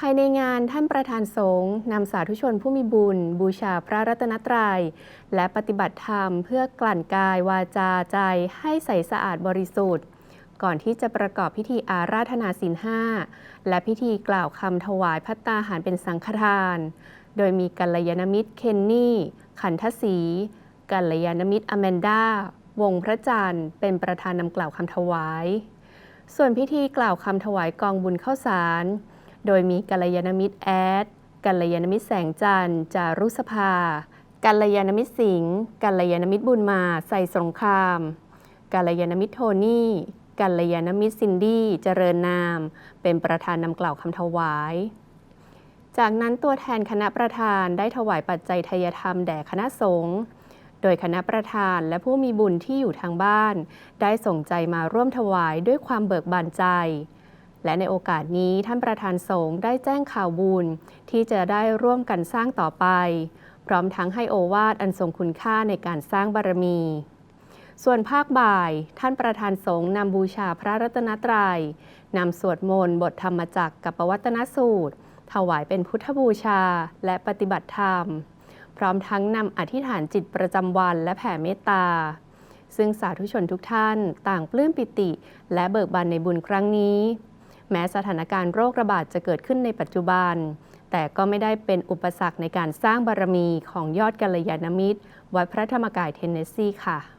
ภายในงานท่านประธานสงฆ์นำสาธุชนผู้มีบุญ บูชาพระรัตนตรัย และปฏิบัติธรรมเพื่อกลั่นกายวาจาใจให้ใสสะอาดบริสุทธิ์ ก่อนที่จะประกอบพิธีอาราธนาศีลห้าและพิธีกล่าวคำถวายพัตตาหารเป็นสังฆทาน โดยมีกัลยาณมิตรเคนนี่ ขันทศรีกัลยาณมิตรอแมนดาวงพระจันทร์ เป็นประธานนำกล่าวคำถวาย ส่วนพิธีกล่าวคำถวายกองบุญข้าวสาร โดยมีกัลยาณมิตรแอด กัลยาณมิตรแสงจันทร์จารุสภา กัลยาณมิตรสิงห์ กัลยาณมิตรบุญมาใส่สงคราม กัลยาณมิตรโทนี่ กัลยาณมิตรซินดี้เจริญนาม เป็นประธานนำกล่าวคำถวาย จากนั้นตัวแทนคณะประธานได้ถวายปัจจัยทายธรรมแด่คณะสงฆ์โดยคณะประธานและผู้มีบุญที่อยู่ทางบ้าน ได้ส่งใจมาร่วมถวายด้วยความเบิกบานใจ และในโอกาสนี้ท่านประธานสงฆ์ได้แจ้งข่าวบุญที่จะได้ร่วมกันสร้างต่อไป พร้อมทั้งให้โอวาทอันทรงคุณค่าในการสร้างบารมี ส่วนภาคบ่าย ท่านประธานสงฆ์นำบูชาพระรัตนตรัยนำสวดมนต์บทธรรมจักรกับปวัตนสูตร ถวายเป็นพุทธบูชาและปฏิบัติธรรม พร้อมทั้งนำอธิษฐานจิตประจำวันและแผ่เมตตาซึ่งสาธุชนทุกท่านต่างปลื้มปิติ และเบิกบานในบุญครั้งนี้ แม้สถานการณ์โรคระบาดจะเกิดขึ้นในปัจจุบัน แต่ก็ไม่ได้เป็นอุปสรรคในการสร้างบารมีของยอดกัลยาณมิตร วัดพระธรรมกายเทนเนสซีค่ะ